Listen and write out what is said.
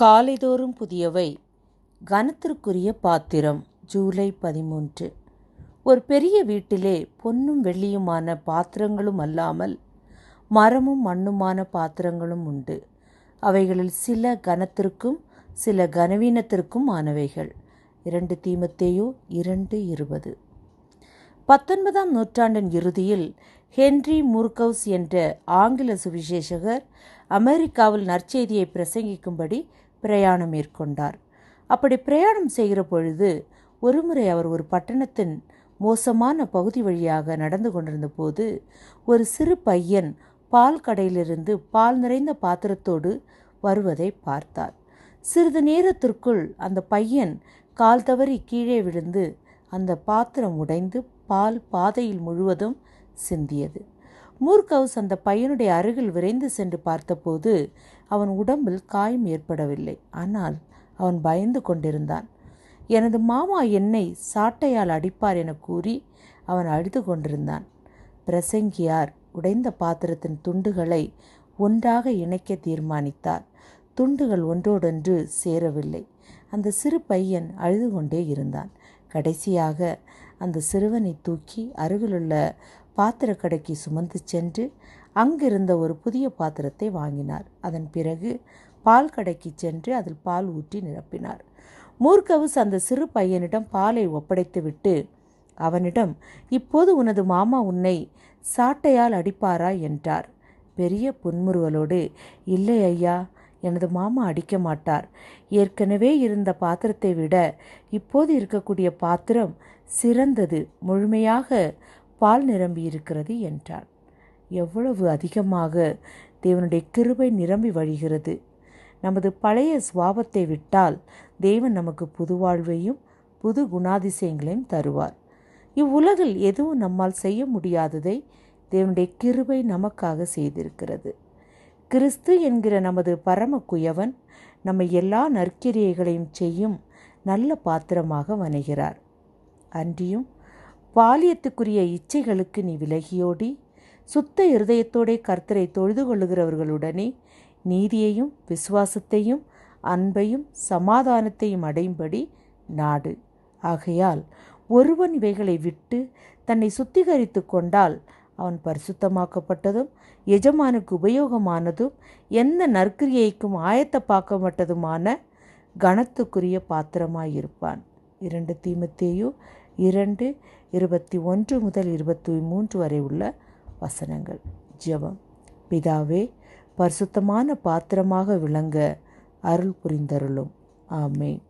காலைதோறும் புதியவை. கனத்திற்குரிய பாத்திரம் ஜூலை பதிமூன்று. ஒரு பெரிய வீட்டிலே பொன்னும் வெள்ளியுமான பாத்திரங்களும் அல்லாமல் மரமும் மண்ணுமான பாத்திரங்களும் உண்டு. அவைகளில் சில கனத்திற்கும் சில கனவீனத்திற்கும் ஆனவைகள் இரண்டு தீமத்தேயோ இரண்டு இருபது. பத்தொன்பதாம் நூற்றாண்டின் இறுதியில் ஹென்றி முர்கவுஸ் என்ற ஆங்கில சுவிசேஷகர் அமெரிக்காவில் நற்செய்தியை பிரசங்கிக்கும்படி பிரயாணம் மேற்கொண்டார். அப்படி பிரயாணம் செய்கிற பொழுது ஒருமுறை அவர் ஒரு பட்டணத்தின் மோசமான பகுதி வழியாக நடந்து கொண்டிருந்த போது ஒரு சிறு பையன் பால் கடையிலிருந்து பால் நிறைந்த பாத்திரத்தோடு வருவதை பார்த்தார். சிறிது நேரத்திற்குள் அந்த பையன் கால் தவறி கீழே விழுந்து அந்த பாத்திரம் உடைந்து பால் பாதையில் முழுவதும் சிந்தியது. மூர்கவுஸ் அந்த பையனுடைய அருகில் விரைந்து சென்று பார்த்தபோது அவன் உடம்பில் காயம் ஏற்படவில்லை. ஆனால் அவன் பயந்து கொண்டிருந்தான். எனது மாமா என்னை சாட்டையால் அடிப்பார் என கூறி அவன் அழுது கொண்டிருந்தான். பிரசங்கியார் உடைந்த பாத்திரத்தின் துண்டுகளை ஒன்றாக இணைக்க தீர்மானித்தார். துண்டுகள் ஒன்றோடொன்று சேரவில்லை. அந்த சிறு பையன் அழுது கொண்டே இருந்தான். கடைசியாக அந்த சிறுவனை தூக்கி அருகிலுள்ள பாத்திரக்கடைக்கு சுமந்து சென்று அங்கிருந்த ஒரு புதிய பாத்திரத்தை வாங்கினார். அதன் பிறகு பால் கடைக்கு சென்று அதில் பால் ஊற்றி நிரப்பினார். மூர்கவுஸ் அந்த சிறு பையனிடம் பாலை ஒப்படைத்துவிட்டு அவனிடம் இப்போது உனது மாமா உன்னை சாட்டையால் அடிப்பாரா? என்றார். பெரிய புன்முறுவலோடு இல்லை ஐயா எனது மாமா அடிக்க மாட்டார். ஏற்கனவே இருந்த பாத்திரத்தை விட இப்போது இருக்கக்கூடிய பாத்திரம் சிறந்தது முழுமையாக பால் நிரம்பி இருக்கிறது என்றார் எவ்வளவு அதிகமாக தேவனுடைய கிருபை நிரம்பி வழிகிறது. நமது பழைய சுவாபத்தை விட்டால் தேவன் நமக்கு புது வாழ்வையும் புது குணாதிசயங்களையும் தருவார். இவ்வுலகில் எதுவும் நம்மால் செய்ய முடியாததை தேவனுடைய கிருபை நமக்காக செய்திருக்கிறது. கிறிஸ்து என்கிற நமது பரம குயவன் நம்மை எல்லா நற்கிரியைகளையும் செய்யும் நல்ல பாத்திரமாக வணைகிறார். அன்றியும் பாலியத்துக்குரிய இச்சைகளுக்கு நீ விலகியோடி சுத்த இருதயத்தோடே கர்த்தரை தொழுது கொள்ளுகிறவர்களுடனே நீதியையும் விசுவாசத்தையும் அன்பையும் சமாதானத்தையும் அடையும்படி நாடு. ஆகையால் ஒருவன் இவைகளை விட்டு தன்னை சுத்திகரித்து கொண்டால் அவன் பரிசுத்தமாக்கப்பட்டதும் எஜமானுக்கு உபயோகமானதும் எந்த நற்கிரியைக்கும் ஆயத்தப்பாக்கப்பட்டதுமான கனத்துக்குரிய பாத்திரமாயிருப்பான். இரண்டு தீமத்தேயு இரண்டு இருபத்தி ஒன்று முதல் இருபத்தி மூன்று வரை உள்ள வசனங்கள். ஜெபம். பிதாவே பரிசுத்தமான பாத்திரமாக விளங்க அருள் புரிந்தருளும். ஆமேன்.